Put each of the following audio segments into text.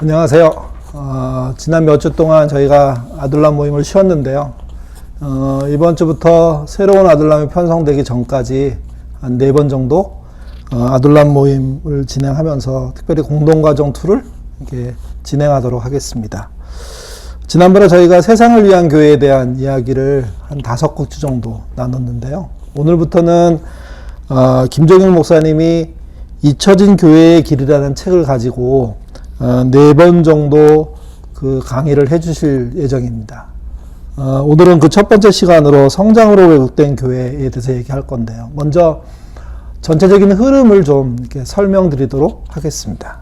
안녕하세요. 어, 지난 몇 주 동안 저희가 아들람 모임을 쉬었는데요. 어, 이번 주부터 새로운 아들람이 편성되기 전까지 한 네 번 정도 어, 아들람 모임을 진행하면서 특별히 공동과정 2를 이렇게 진행하도록 하겠습니다. 지난번에 저희가 세상을 위한 교회에 대한 이야기를 한 다섯 곡주 정도 나눴는데요. 오늘부터는 어, 김종일 목사님이 잊혀진 교회의 길이라는 책을 가지고 어, 네 번 정도 그 강의를 해주실 예정입니다. 어, 오늘은 그 첫 번째 시간으로 성장으로 왜곡된 교회에 대해서 얘기할 건데요. 먼저 전체적인 흐름을 좀 이렇게 설명드리도록 하겠습니다.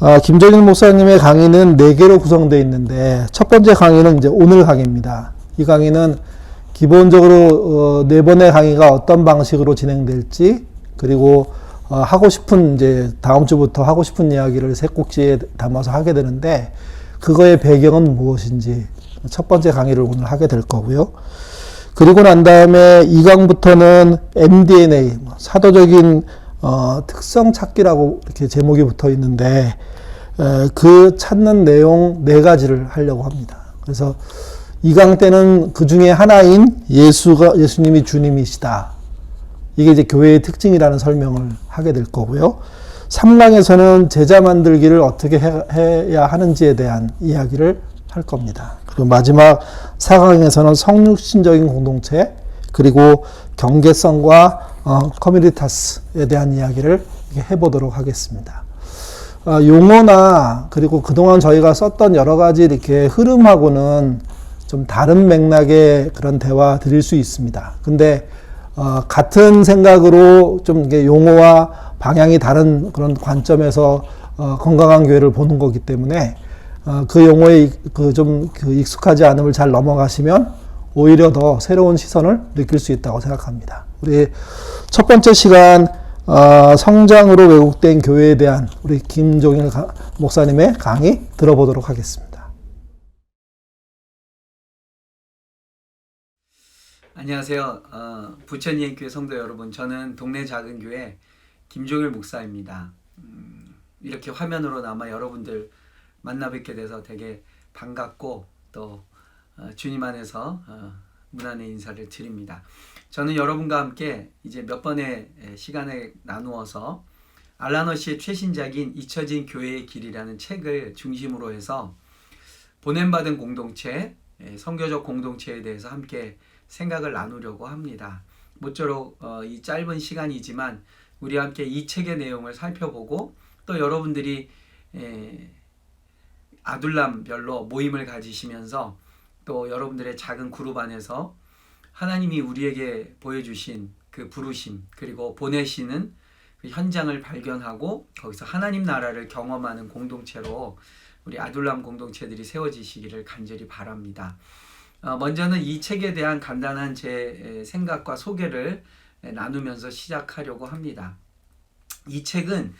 아, 김정일 목사님의 강의는 네 개로 구성되어 있는데 첫 번째 강의는 이제 오늘 강의입니다. 이 강의는 기본적으로 어, 네 번의 강의가 어떤 방식으로 진행될지 그리고 어, 하고 싶은 이제 다음 주부터 하고 싶은 이야기를 세 꼭지에 담아서 하게 되는데 그거의 배경은 무엇인지 첫 번째 강의를 오늘 하게 될 거고요. 그리고 난 다음에 2강부터는 MDNA 뭐 사도적인 어, 특성 찾기라고 이렇게 제목이 붙어 있는데 에, 그 찾는 내용 네 가지를 하려고 합니다. 그래서 2강 때는 그 중에 하나인 예수가 예수님이 주님이시다. 이게 이제 교회의 특징이라는 설명을 하게 될 거고요. 3강에서는 제자 만들기를 어떻게 해, 해야 하는지에 대한 이야기를 할 겁니다. 그리고 마지막 4강에서는 성육신적인 공동체, 그리고 경계성과 어, 커뮤니타스에 대한 이야기를 해보도록 하겠습니다. 어, 용어나 그리고 그동안 저희가 썼던 여러 가지 이렇게 흐름하고는 좀 다른 맥락의 그런 대화 드릴 수 있습니다. 근데 어, 같은 생각으로 좀 용어와 방향이 다른 그런 관점에서 어, 건강한 교회를 보는 거기 때문에 어, 그 용어에 그좀 그 익숙하지 않음을 잘 넘어가시면 오히려 더 새로운 시선을 느낄 수 있다고 생각합니다. 우리 첫 번째 시간 어, 성장으로 왜곡된 교회에 대한 우리 김종일 가- 목사님의 강의 들어보도록 하겠습니다. 안녕하세요. 어, 부천이행교회 성도 여러분. 저는 동네 작은 교회 김종일 목사입니다. 음, 이렇게 화면으로나마 여러분들 만나 뵙게 돼서 되게 반갑고 또 어, 주님 안에서 어, 문안의 인사를 드립니다. 저는 여러분과 함께 이제 몇 번의 에, 시간을 나누어서 알라너 씨의 최신작인 잊혀진 교회의 길이라는 책을 중심으로 해서 보냄받은 공동체, 에, 선교적 공동체에 대해서 함께 생각을 나누려고 합니다. 모쪼록 어, 이 짧은 시간이지만 우리 함께 이 책의 내용을 살펴보고 또 여러분들이 에, 아둘람별로 모임을 가지시면서 또 여러분들의 작은 그룹 안에서 하나님이 우리에게 보여주신 그 부르심 그리고 보내시는 그 현장을 발견하고 거기서 하나님 나라를 경험하는 공동체로 우리 아둘람 공동체들이 세워지시기를 간절히 바랍니다. 어, 먼저는 이 책에 대한 간단한 제 에, 생각과 소개를 에, 나누면서 시작하려고 합니다. 이 책은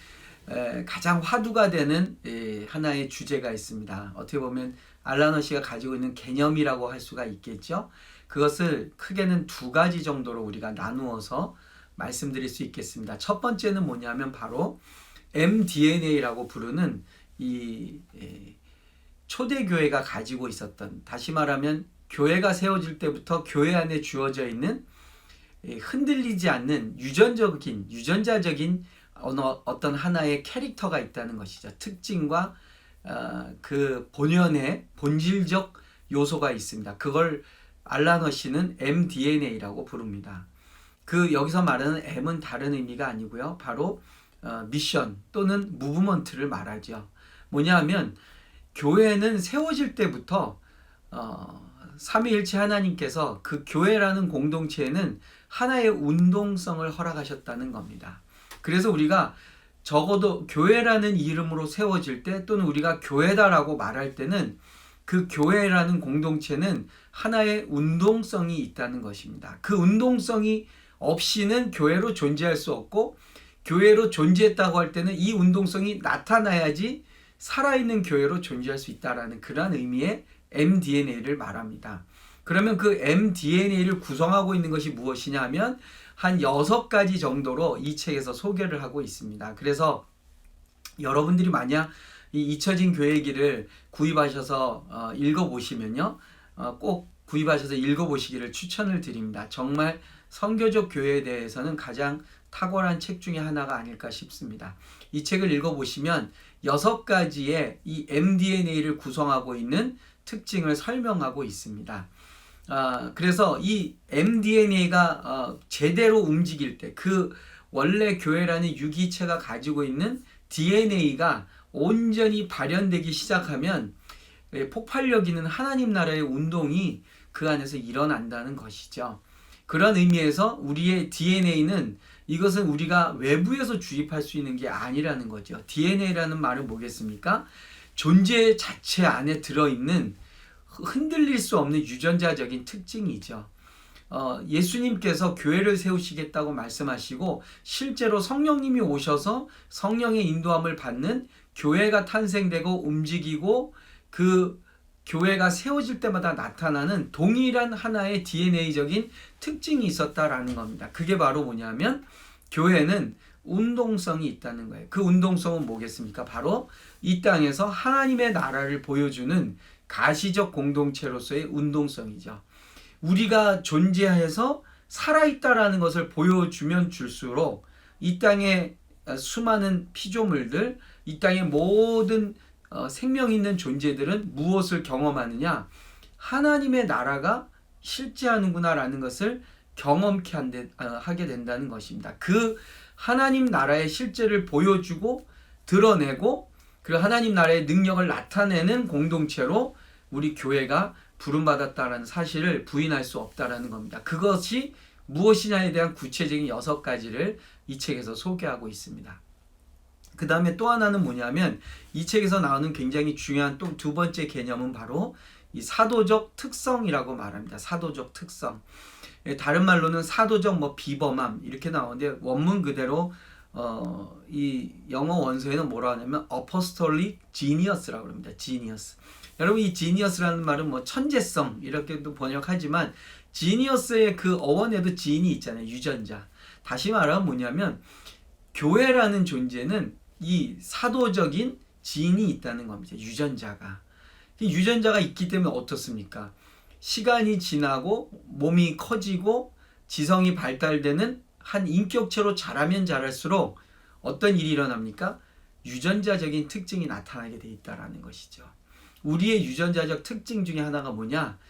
에, 가장 화두가 되는 에, 하나의 주제가 있습니다. 어떻게 보면 알라너 씨가 가지고 있는 개념이라고 할 수가 있겠죠. 그것을 크게는 두 가지 정도로 우리가 나누어서 말씀드릴 수 있겠습니다. 첫 번째는 뭐냐면 바로 MDNA라고 부르는 이 에, 초대 교회가 가지고 있었던 다시 말하면 교회가 세워질 때부터 교회 안에 주어져 있는 예, 흔들리지 않는 유전적인 유전자적인 어느 어떤 하나의 캐릭터가 있다는 것이죠. 특징과 어, 그 본연의 본질적 요소가 있습니다. 그걸 알라너 씨는 MDNA라고 부릅니다. 그 여기서 말하는 M은 다른 의미가 아니고요. 바로 어, 미션 또는 무브먼트를 말하죠. 뭐냐하면 교회는 세워질 때부터 어, 삼위일체 하나님께서 그 교회라는 공동체에는 하나의 운동성을 허락하셨다는 겁니다. 그래서 우리가 적어도 교회라는 이름으로 세워질 때 또는 우리가 교회다라고 말할 때는 그 교회라는 공동체는 하나의 운동성이 있다는 것입니다. 그 운동성이 없이는 교회로 존재할 수 없고 교회로 존재했다고 할 때는 이 운동성이 나타나야지 살아있는 교회로 존재할 수 있다라는 그러한 의미의 mDNA를 말합니다. 그러면 그 mDNA를 구성하고 있는 것이 무엇이냐 하면 한 여섯 가지 정도로 이 책에서 소개를 하고 있습니다. 그래서 여러분들이 만약 이 잊혀진 교회기를 구입하셔서 어, 읽어보시면요. 어, 꼭 구입하셔서 읽어보시기를 추천을 드립니다. 정말 선교적 교회에 대해서는 가장 탁월한 책 중에 하나가 아닐까 싶습니다. 이 책을 읽어보시면 여섯 가지의 이 mDNA를 구성하고 있는 특징을 설명하고 있습니다. 아, 그래서 이 mDNA가 어, 제대로 움직일 때 그 원래 교회라는 유기체가 가지고 있는 DNA가 온전히 발현되기 시작하면 예, 폭발력 있는 하나님 나라의 운동이 그 안에서 일어난다는 것이죠. 그런 의미에서 우리의 DNA는 이것은 우리가 외부에서 주입할 수 있는 게 아니라는 거죠. DNA라는 말은 뭐겠습니까? 존재 자체 안에 들어있는 흔들릴 수 없는 유전자적인 특징이죠. 어, 예수님께서 교회를 세우시겠다고 말씀하시고 실제로 성령님이 오셔서 성령의 인도함을 받는 교회가 탄생되고 움직이고 그 교회가 세워질 때마다 나타나는 동일한 하나의 DNA적인 특징이 있었다라는 겁니다. 그게 바로 뭐냐면 교회는 운동성이 있다는 거예요. 그 운동성은 뭐겠습니까? 바로 이 땅에서 하나님의 나라를 보여주는 가시적 공동체로서의 운동성이죠. 우리가 존재해서 살아있다라는 것을 보여주면 줄수록 이 땅의 수많은 피조물들, 이 땅의 모든 어, 생명 있는 존재들은 무엇을 경험하느냐? 하나님의 나라가 실제하는구나라는 것을 경험케 어, 하게 된다는 것입니다. 그 하나님 나라의 실제를 보여주고 드러내고 그 하나님 나라의 능력을 나타내는 공동체로 우리 교회가 부름받았다라는 사실을 부인할 수 없다라는 겁니다. 그것이 무엇이냐에 대한 구체적인 여섯 가지를 이 책에서 소개하고 있습니다. 그 다음에 또 하나는 뭐냐면 이 책에서 나오는 굉장히 중요한 또 두 번째 개념은 바로 이 사도적 특성이라고 말합니다. 사도적 특성. 예, 다른 말로는 사도적 뭐 비범함 이렇게 나오는데 원문 그대로 어, 이 영어 원서에는 뭐라 하냐면 apostolic genius라고 합니다. genius. 여러분 이 genius라는 말은 뭐 천재성 이렇게도 번역하지만 genius의 그 어원에도 geni 있잖아요. 유전자. 다시 말하면 뭐냐면 교회라는 존재는 이 사도적인 지인이 있다는 겁니다. 유전자가. 이 유전자가 있기 때문에 어떻습니까? 시간이 지나고 몸이 커지고 지성이 발달되는 한 인격체로 자라면 자랄수록 어떤 일이 일어납니까? 유전자적인 특징이 나타나게 돼 있다라는 것이죠. 우리의 유전자적 특징 중에 하나가 뭐냐?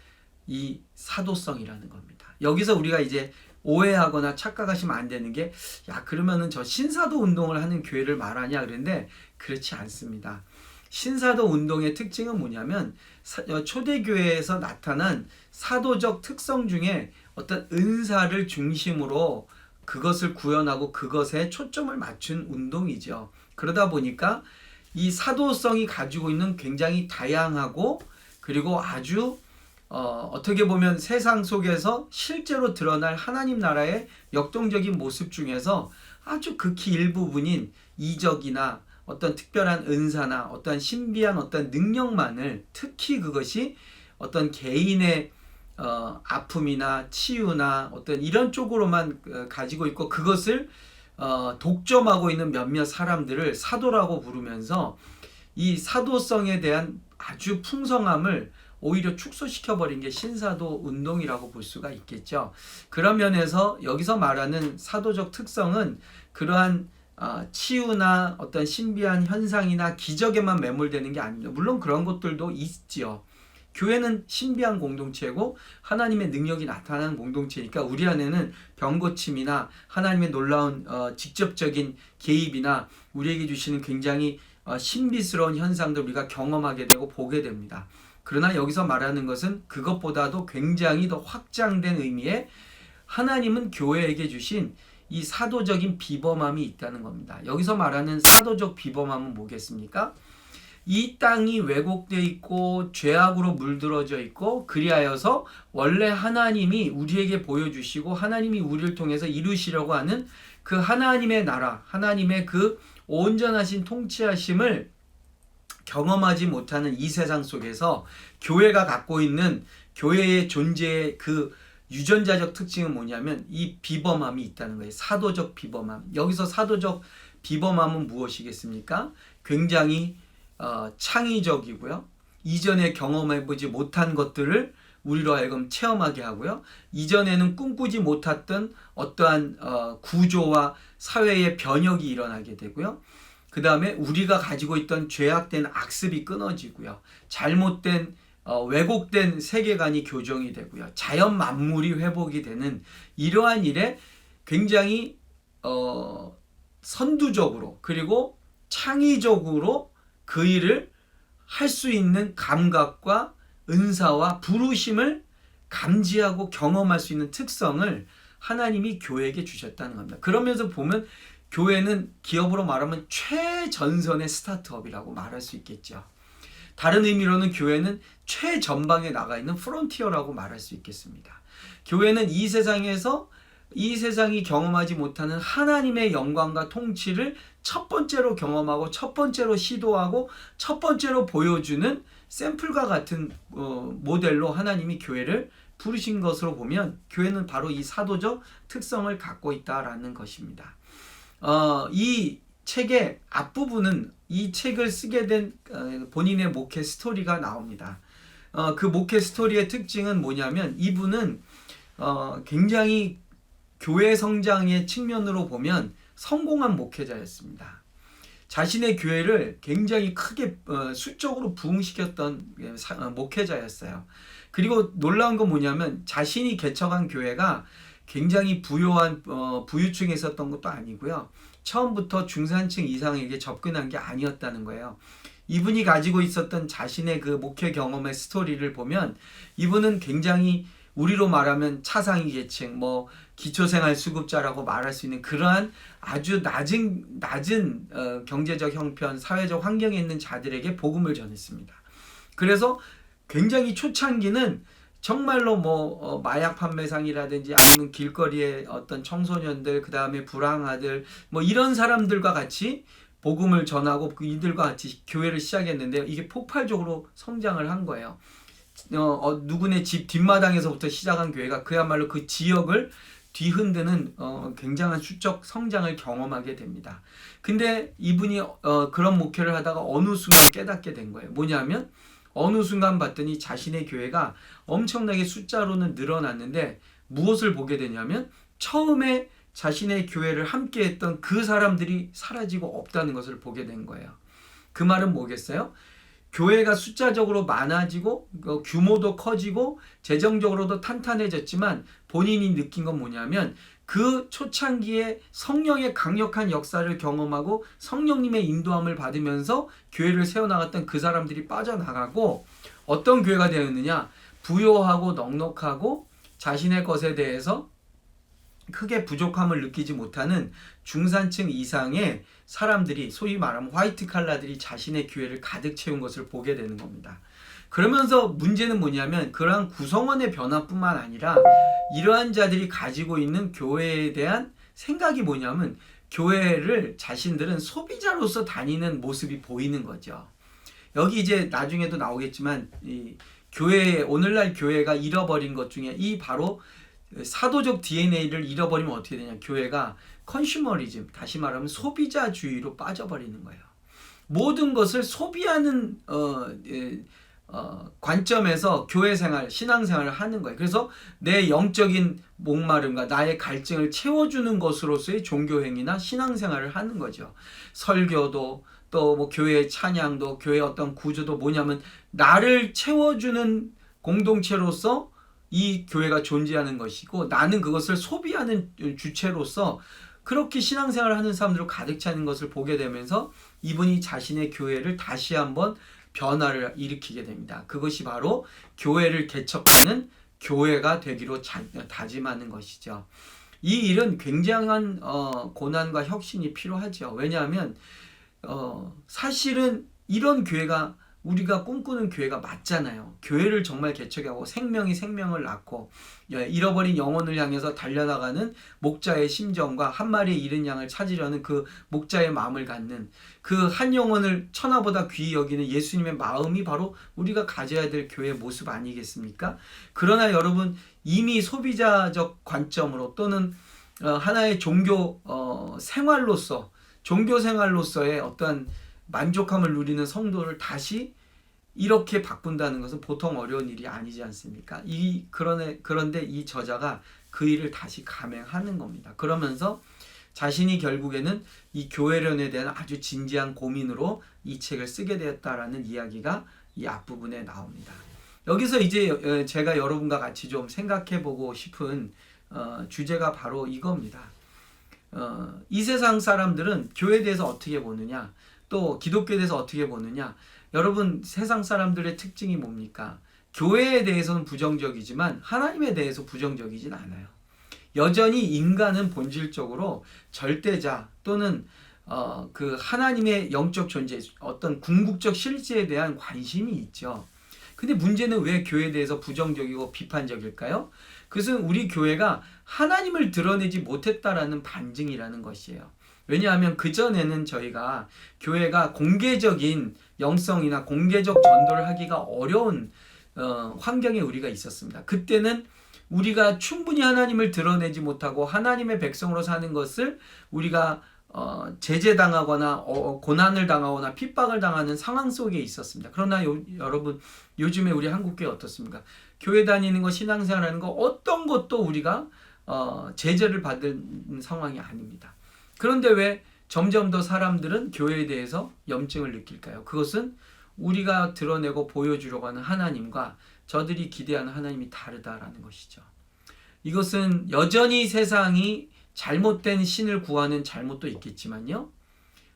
이 사도성이라는 겁니다. 여기서 우리가 이제 오해하거나 착각하시면 안 되는 게, 야, 그러면은 저 신사도 운동을 하는 교회를 말하냐? 그런데 그렇지 않습니다. 신사도 운동의 특징은 뭐냐면, 초대교회에서 나타난 사도적 특성 중에 어떤 은사를 중심으로 그것을 구현하고 그것에 초점을 맞춘 운동이죠. 그러다 보니까 이 사도성이 가지고 있는 굉장히 다양하고 그리고 아주 어, 어떻게 보면 세상 속에서 실제로 드러날 하나님 나라의 역동적인 모습 중에서 아주 극히 일부분인 이적이나 어떤 특별한 은사나 어떤 신비한 어떤 능력만을 특히 그것이 어떤 개인의 어, 아픔이나 치유나 어떤 이런 쪽으로만 어, 가지고 있고 그것을 어, 독점하고 있는 몇몇 사람들을 사도라고 부르면서 이 사도성에 대한 아주 풍성함을 오히려 축소시켜 버린 게 신사도 운동이라고 볼 수가 있겠죠. 그런 면에서 여기서 말하는 사도적 특성은 그러한 아, 치유나 어떤 신비한 현상이나 기적에만 매몰되는 게 아닙니다. 물론 그런 것들도 있지요. 교회는 신비한 공동체고 하나님의 능력이 나타나는 공동체니까 우리 안에는 병 고침이나 하나님의 놀라운 어, 직접적인 개입이나 우리에게 주시는 굉장히 어, 신비스러운 현상들 우리가 경험하게 되고 보게 됩니다. 그러나 여기서 말하는 것은 그것보다도 굉장히 더 확장된 의미의 하나님은 교회에게 주신 이 사도적인 비범함이 있다는 겁니다. 여기서 말하는 사도적 비범함은 뭐겠습니까? 이 땅이 왜곡되어 있고 죄악으로 물들어져 있고 그리하여서 원래 하나님이 우리에게 보여주시고 하나님이 우리를 통해서 이루시려고 하는 그 하나님의 나라, 하나님의 그 온전하신 통치하심을 경험하지 못하는 이 세상 속에서 교회가 갖고 있는 교회의 존재의 그 유전자적 특징은 뭐냐면 이 비범함이 있다는 거예요. 사도적 비범함. 여기서 사도적 비범함은 무엇이겠습니까? 굉장히 어, 창의적이고요. 이전에 경험해보지 못한 것들을 우리로 하여금 체험하게 하고요. 이전에는 꿈꾸지 못했던 어떠한 어, 구조와 사회의 변혁이 일어나게 되고요. 그 다음에 우리가 가지고 있던 죄악된 악습이 끊어지고요. 잘못된 어, 왜곡된 세계관이 교정이 되고요. 자연 만물이 회복이 되는 이러한 일에 굉장히 어, 선두적으로 그리고 창의적으로 그 일을 할 수 있는 감각과 은사와 부르심을 감지하고 경험할 수 있는 특성을 하나님이 교회에게 주셨다는 겁니다. 그러면서 보면 교회는 기업으로 말하면 최전선의 스타트업이라고 말할 수 있겠죠. 다른 의미로는 교회는 최전방에 나가 있는 프론티어라고 말할 수 있겠습니다. 교회는 이 세상에서 이 세상이 경험하지 못하는 하나님의 영광과 통치를 첫 번째로 경험하고 첫 번째로 시도하고 첫 번째로 보여주는 샘플과 같은 어, 모델로 하나님이 교회를 부르신 것으로 보면 교회는 바로 이 사도적 특성을 갖고 있다라는 것입니다. 어, 이 책의 앞부분은 이 책을 쓰게 된 어, 본인의 목회 스토리가 나옵니다. 어, 그 목회 스토리의 특징은 뭐냐면 이분은 어, 굉장히 교회 성장의 측면으로 보면 성공한 목회자였습니다. 자신의 교회를 굉장히 크게 어, 수적으로 부흥시켰던 예, 사- 어, 목회자였어요. 그리고 놀라운 건 뭐냐면 자신이 개척한 교회가 굉장히 부유한 어, 부유층에 있었던 것도 아니고요. 처음부터 중산층 이상에게 접근한 게 아니었다는 거예요. 이분이 가지고 있었던 자신의 그 목회 경험의 스토리를 보면 이분은 굉장히 우리로 말하면 차상위 계층, 뭐 기초생활 수급자라고 말할 수 있는 그러한 아주 낮은 낮은 어, 경제적 형편, 사회적 환경에 있는 자들에게 복음을 전했습니다. 그래서 굉장히 초창기는 정말로 뭐 어, 마약 판매상이라든지 아니면 길거리의 어떤 청소년들 그 다음에 불황아들 뭐 이런 사람들과 같이 복음을 전하고 그 이들과 같이 교회를 시작했는데요. 이게 폭발적으로 성장을 한 거예요. 어, 어, 누구네 집 뒷마당에서부터 시작한 교회가 그야말로 그 지역을 뒤흔드는 어, 굉장한 수적 성장을 경험하게 됩니다. 근데 이분이 어, 그런 목회를 하다가 어느 순간 깨닫게 된 거예요. 뭐냐면 어느 순간 봤더니 자신의 교회가 엄청나게 숫자로는 늘어났는데 무엇을 보게 되냐면 처음에 자신의 교회를 함께 했던 그 사람들이 사라지고 없다는 것을 보게 된 거예요. 그 말은 뭐겠어요? 교회가 숫자적으로 많아지고 어, 규모도 커지고 재정적으로도 탄탄해졌지만 본인이 느낀 건 뭐냐면 그 초창기에 성령의 강력한 역사를 경험하고 성령님의 인도함을 받으면서 교회를 세워나갔던 그 사람들이 빠져나가고 어떤 교회가 되었느냐 부요하고 넉넉하고 자신의 것에 대해서 크게 부족함을 느끼지 못하는 중산층 이상의 사람들이 소위 말하면 화이트 칼라들이 자신의 교회를 가득 채운 것을 보게 되는 겁니다. 그러면서 문제는 뭐냐면 그러한 구성원의 변화뿐만 아니라 이러한 자들이 가지고 있는 교회에 대한 생각이 뭐냐면 교회를 자신들은 소비자로서 다니는 모습이 보이는 거죠. 여기 이제 나중에도 나오겠지만 이 교회 오늘날 교회가 잃어버린 것 중에 이 바로 사도적 DNA를 잃어버리면 어떻게 되냐? 교회가 컨슈머리즘, 다시 말하면 소비자주의로 빠져버리는 거예요. 모든 것을 소비하는 어, 예, 어, 관점에서 교회 생활, 신앙 생활을 하는 거예요. 그래서 내 영적인 목마름과 나의 갈증을 채워주는 것으로서의 종교 행위나 신앙 생활을 하는 거죠. 설교도 또 뭐 교회의 찬양도 교회의 어떤 구조도 뭐냐면 나를 채워주는 공동체로서 이 교회가 존재하는 것이고 나는 그것을 소비하는 주체로서 그렇게 신앙생활을 하는 사람들로 가득 차는 것을 보게 되면서 이분이 자신의 교회를 다시 한번 변화를 일으키게 됩니다. 그것이 바로 교회를 개척하는 교회가 되기로 자, 다짐하는 것이죠. 이 일은 굉장한 어, 고난과 혁신이 필요하죠. 왜냐하면 어, 사실은 이런 교회가 우리가 꿈꾸는 교회가 맞잖아요. 교회를 정말 개척하고 생명이 생명을 낳고 예, 잃어버린 영혼을 향해서 달려나가는 목자의 심정과 한 마리의 잃은 양을 찾으려는 그 목자의 마음을 갖는 그 한 영혼을 천하보다 귀히 여기는 예수님의 마음이 바로 우리가 가져야 될 교회의 모습 아니겠습니까? 그러나 여러분 이미 소비자적 관점으로 또는 어, 하나의 종교 어, 생활로서 종교 생활로서의 어떠한 만족함을 누리는 성도를 다시 이렇게 바꾼다는 것은 보통 어려운 일이 아니지 않습니까? 이 그런데 그런데 이 저자가 그 일을 다시 감행하는 겁니다. 그러면서 자신이 결국에는 이 교회론에 대한 아주 진지한 고민으로 이 책을 쓰게 되었다라는 이야기가 이 앞부분에 나옵니다. 여기서 이제 어, 제가 여러분과 같이 좀 생각해 보고 싶은 어, 주제가 바로 이겁니다. 어, 이 세상 사람들은 교회에 대해서 어떻게 보느냐, 또 기독교에 대해서 어떻게 보느냐. 여러분 세상 사람들의 특징이 뭡니까? 교회에 대해서는 부정적이지만 하나님에 대해서 부정적이진 않아요. 여전히 인간은 본질적으로 절대자 또는 어, 그 하나님의 영적 존재, 어떤 궁극적 실제에 대한 관심이 있죠. 근데 문제는 왜 교회에 대해서 부정적이고 비판적일까요? 그것은 우리 교회가 하나님을 드러내지 못했다라는 반증이라는 것이에요. 왜냐하면 그전에는 저희가 교회가 공개적인 영성이나 공개적 전도를 하기가 어려운 어, 환경에 우리가 있었습니다. 그때는 우리가 충분히 하나님을 드러내지 못하고 하나님의 백성으로 사는 것을 우리가 어, 제재당하거나 어, 고난을 당하거나 핍박을 당하는 상황 속에 있었습니다. 그러나 요, 여러분 요즘에 우리 한국 교회 어떻습니까? 교회 다니는 거 신앙생활하는 거 어떤 것도 우리가 어, 제재를 받은 상황이 아닙니다. 그런데 왜 점점 더 사람들은 교회에 대해서 염증을 느낄까요? 그것은 우리가 드러내고 보여주려고 하는 하나님과 저들이 기대하는 하나님이 다르다라는 것이죠. 이것은 여전히 세상이 잘못된 신을 구하는 잘못도 있겠지만요.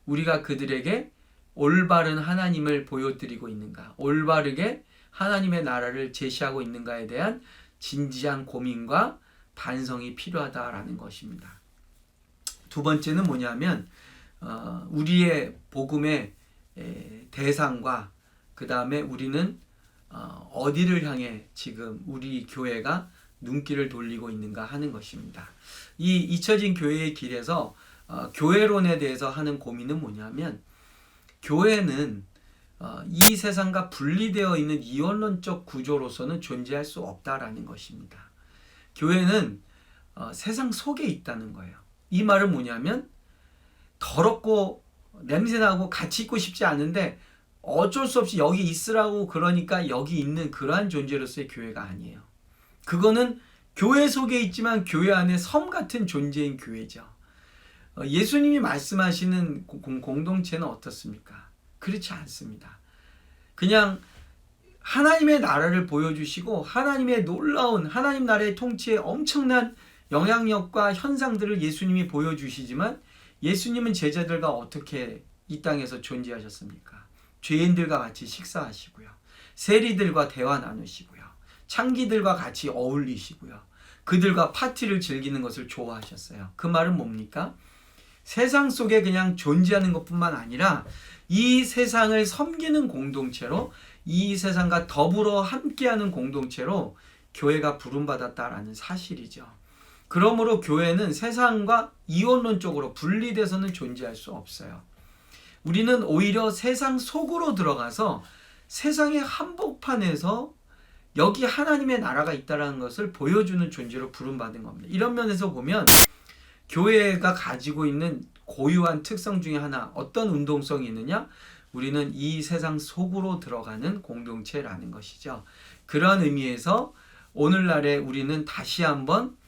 우리가 그들에게 올바른 하나님을 보여드리고 있는가, 올바르게 하나님의 나라를 제시하고 있는가에 대한 진지한 고민과 반성이 필요하다라는 것입니다. 두 번째는 뭐냐면 어, 우리의 복음의 에, 대상과 그 다음에 우리는 어, 어디를 향해 지금 우리 교회가 눈길을 돌리고 있는가 하는 것입니다. 이 잊혀진 교회의 길에서 어, 교회론에 대해서 하는 고민은 뭐냐면 교회는 어, 이 세상과 분리되어 있는 이원론적 구조로서는 존재할 수 없다라는 것입니다. 교회는 어, 세상 속에 있다는 거예요. 이 말은 뭐냐면 더럽고 냄새나고 같이 있고 싶지 않은데 어쩔 수 없이 여기 있으라고 그러니까 여기 있는 그러한 존재로서의 교회가 아니에요. 그거는 교회 속에 있지만 교회 안에 섬 같은 존재인 교회죠. 어, 예수님이 말씀하시는 공- 공동체는 어떻습니까? 그렇지 않습니다. 그냥 하나님의 나라를 보여주시고 하나님의 놀라운 하나님 나라의 통치의 엄청난 영향력과 현상들을 예수님이 보여주시지만 예수님은 제자들과 어떻게 이 땅에서 존재하셨습니까? 죄인들과 같이 식사하시고요. 세리들과 대화 나누시고요. 창기들과 같이 어울리시고요. 그들과 파티를 즐기는 것을 좋아하셨어요. 그 말은 뭡니까? 세상 속에 그냥 존재하는 것뿐만 아니라 이 세상을 섬기는 공동체로 이 세상과 더불어 함께하는 공동체로 교회가 부름받았다라는 사실이죠. 그러므로 교회는 세상과 이원론적으로 분리돼서는 존재할 수 없어요. 우리는 오히려 세상 속으로 들어가서 세상의 한복판에서 여기 하나님의 나라가 있다라는 것을 보여주는 존재로 부름받은 겁니다. 이런 면에서 보면 교회가 가지고 있는 고유한 특성 중에 하나 어떤 운동성이 있느냐? 우리는 이 세상 속으로 들어가는 공동체라는 것이죠. 그런 의미에서 오늘날에 우리는 다시 한번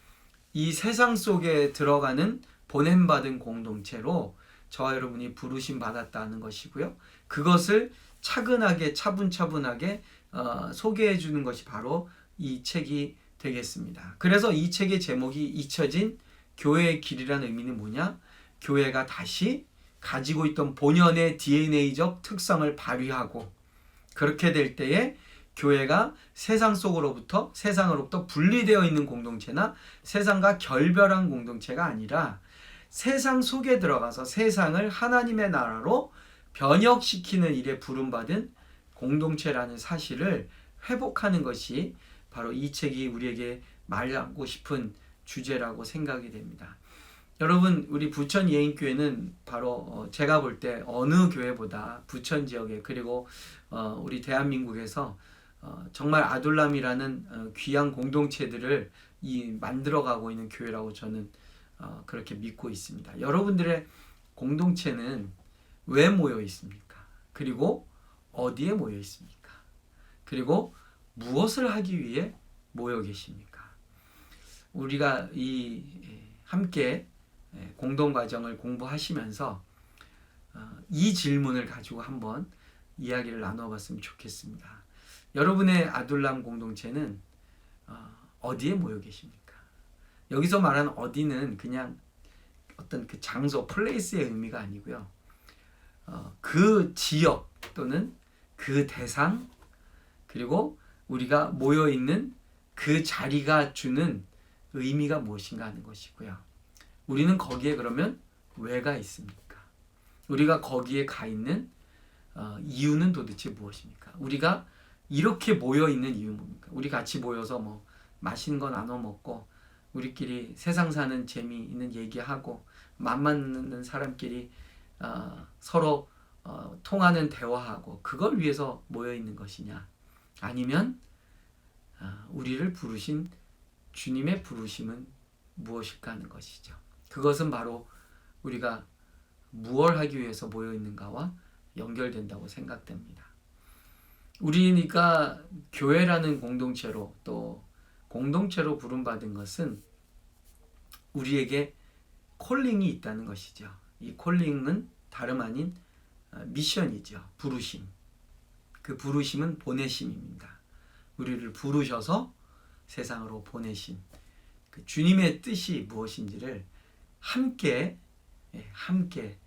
이 세상 속에 들어가는 보냄받은 공동체로 저와 여러분이 부르심 받았다는 것이고요. 그것을 차근하게 차분차분하게 어, 소개해 주는 것이 바로 이 책이 되겠습니다. 그래서 이 책의 제목이 잊혀진 교회의 길이라는 의미는 뭐냐? 교회가 다시 가지고 있던 본연의 DNA적 특성을 발휘하고 그렇게 될 때에 교회가 세상 속으로부터 세상으로부터 분리되어 있는 공동체나 세상과 결별한 공동체가 아니라 세상 속에 들어가서 세상을 하나님의 나라로 변혁시키는 일에 부름받은 공동체라는 사실을 회복하는 것이 바로 이 책이 우리에게 말하고 싶은 주제라고 생각이 됩니다. 여러분 우리 부천 예인교회는 바로 어, 제가 볼 때 어느 교회보다 부천 지역에 그리고 어, 우리 대한민국에서 어, 정말 아둘람이라는 어, 귀한 공동체들을 이 만들어가고 있는 교회라고 저는 어, 그렇게 믿고 있습니다. 여러분들의 공동체는 왜 모여 있습니까? 그리고 어디에 모여 있습니까? 그리고 무엇을 하기 위해 모여 계십니까? 우리가 이 에, 함께 에, 공동 과정을 공부하시면서 어, 이 질문을 가지고 한번 이야기를 나눠봤으면 좋겠습니다. 여러분의 아둘람 공동체는 어, 어디에 모여 계십니까? 여기서 말하는 어디는 그냥 어떤 그 장소, 플레이스의 의미가 아니고요. 어, 그 지역 또는 그 대상 그리고 우리가 모여 있는 그 자리가 주는 의미가 무엇인가 하는 것이고요. 우리는 거기에 그러면 왜가 있습니까? 우리가 거기에 가 있는 어, 이유는 도대체 무엇입니까? 우리가 이렇게 모여 있는 이유 뭡니까? 우리 같이 모여서 뭐 맛있는 거 나눠 먹고 우리끼리 세상 사는 재미 있는 얘기하고 맘 맞는 사람끼리 어, 서로 어, 통하는 대화하고 그걸 위해서 모여 있는 것이냐? 아니면 어, 우리를 부르신 주님의 부르심은 무엇일까 하는 것이죠. 그것은 바로 우리가 무엇을 하기 위해서 모여 있는가와 연결된다고 생각됩니다. 우리니까 교회라는 공동체로 또 공동체로 부름받은 것은 우리에게 콜링이 있다는 것이죠. 이 콜링은 다름 아닌 어, 미션이죠. 부르심. 그 부르심은 보내심입니다. 우리를 부르셔서 세상으로 보내신 그 주님의 뜻이 무엇인지를 함께 예, 함께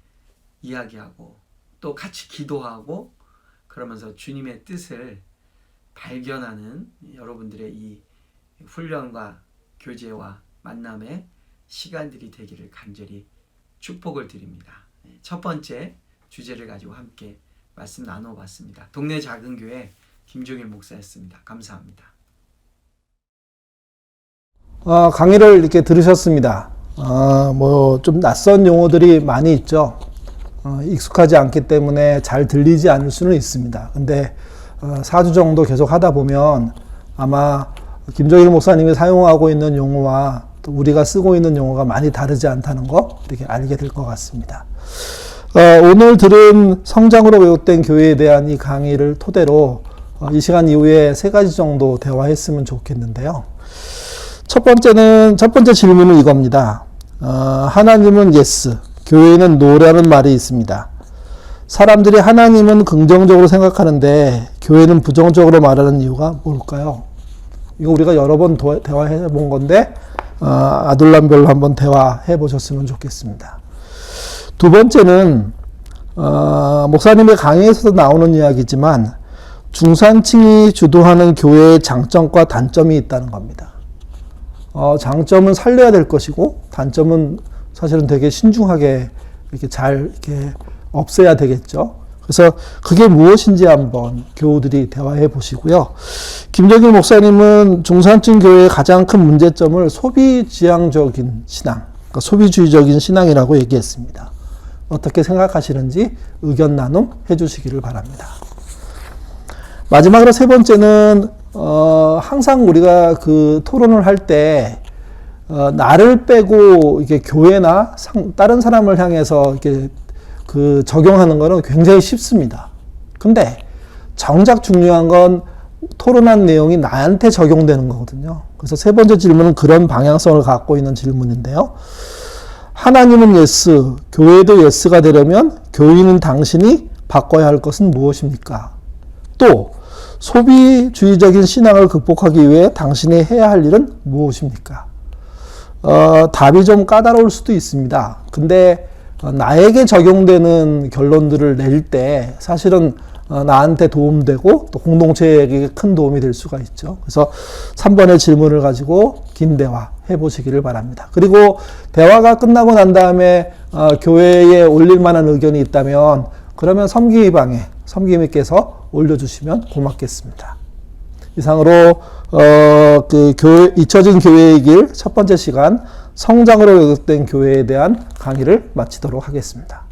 이야기하고 또 같이 기도하고 그러면서 주님의 뜻을 발견하는 여러분들의 이 훈련과 교제와 만남의 시간들이 되기를 간절히 축복을 드립니다. 예, 첫 번째 주제를 가지고 함께 말씀 나눠봤습니다. 동네 작은 교회 김종일 목사였습니다. 감사합니다. 어, 강의를 이렇게 들으셨습니다. 어, 뭐좀 낯선 용어들이 많이 있죠. 어, 익숙하지 않기 때문에 잘 들리지 않을 수는 있습니다. 근데 어, 4주 정도 계속 하다 보면 아마 김정일 목사님이 사용하고 있는 용어와 또 우리가 쓰고 있는 용어가 많이 다르지 않다는 거 이렇게 알게 될 것 같습니다. 어, 오늘 들은 성장으로 왜곡된 교회에 대한 이 강의를 토대로 어, 이 시간 이후에 세 가지 정도 대화했으면 좋겠는데요. 첫 번째는 첫 번째 질문은 이겁니다. 어, 하나님은 예스, 교회는 노라는 말이 있습니다. 사람들이 하나님은 긍정적으로 생각하는데 교회는 부정적으로 말하는 이유가 뭘까요? 이거 우리가 여러 번 도- 대화해 본 건데 어, 아둘람별로 한번 대화해 보셨으면 좋겠습니다. 두 번째는 어, 목사님의 강의에서도 나오는 이야기지만 중산층이 주도하는 교회의 장점과 단점이 있다는 겁니다. 어, 장점은 살려야 될 것이고 단점은 사실은 되게 신중하게 이렇게 잘 이렇게 없애야 되겠죠. 그래서 그게 무엇인지 한번 교우들이 대화해 보시고요. 김정일 목사님은 중산층 교회의 가장 큰 문제점을 소비 지향적인 신앙, 그러니까 소비주의적인 신앙이라고 얘기했습니다. 어떻게 생각하시는지 의견 나눔 해 주시기를 바랍니다. 마지막으로 세 번째는 어, 항상 우리가 그 토론을 할 때 어, 나를 빼고 이게 교회나 상, 다른 사람을 향해서 이렇게 그 적용하는 거는 굉장히 쉽습니다. 근데 정작 중요한 건 토론한 내용이 나한테 적용되는 거거든요. 그래서 세 번째 질문은 그런 방향성을 갖고 있는 질문인데요. 하나님은 예스, 교회도 예스가 되려면 교인은 당신이 바꿔야 할 것은 무엇입니까? 또 소비주의적인 신앙을 극복하기 위해 당신이 해야 할 일은 무엇입니까? 어, 답이 좀 까다로울 수도 있습니다. 근데 어, 나에게 적용되는 결론들을 낼 때 사실은 어, 나한테 도움되고 또 공동체에게 큰 도움이 될 수가 있죠. 그래서 3번의 질문을 가지고 긴 대화 해보시기를 바랍니다. 그리고 대화가 끝나고 난 다음에 어, 교회에 올릴 만한 의견이 있다면 그러면 섬기방에 섬기님께서 올려주시면 고맙겠습니다. 이상으로 어, 그 교회 잊혀진 교회의 길 첫 번째 시간 성장으로 왜곡된 교회에 대한 강의를 마치도록 하겠습니다.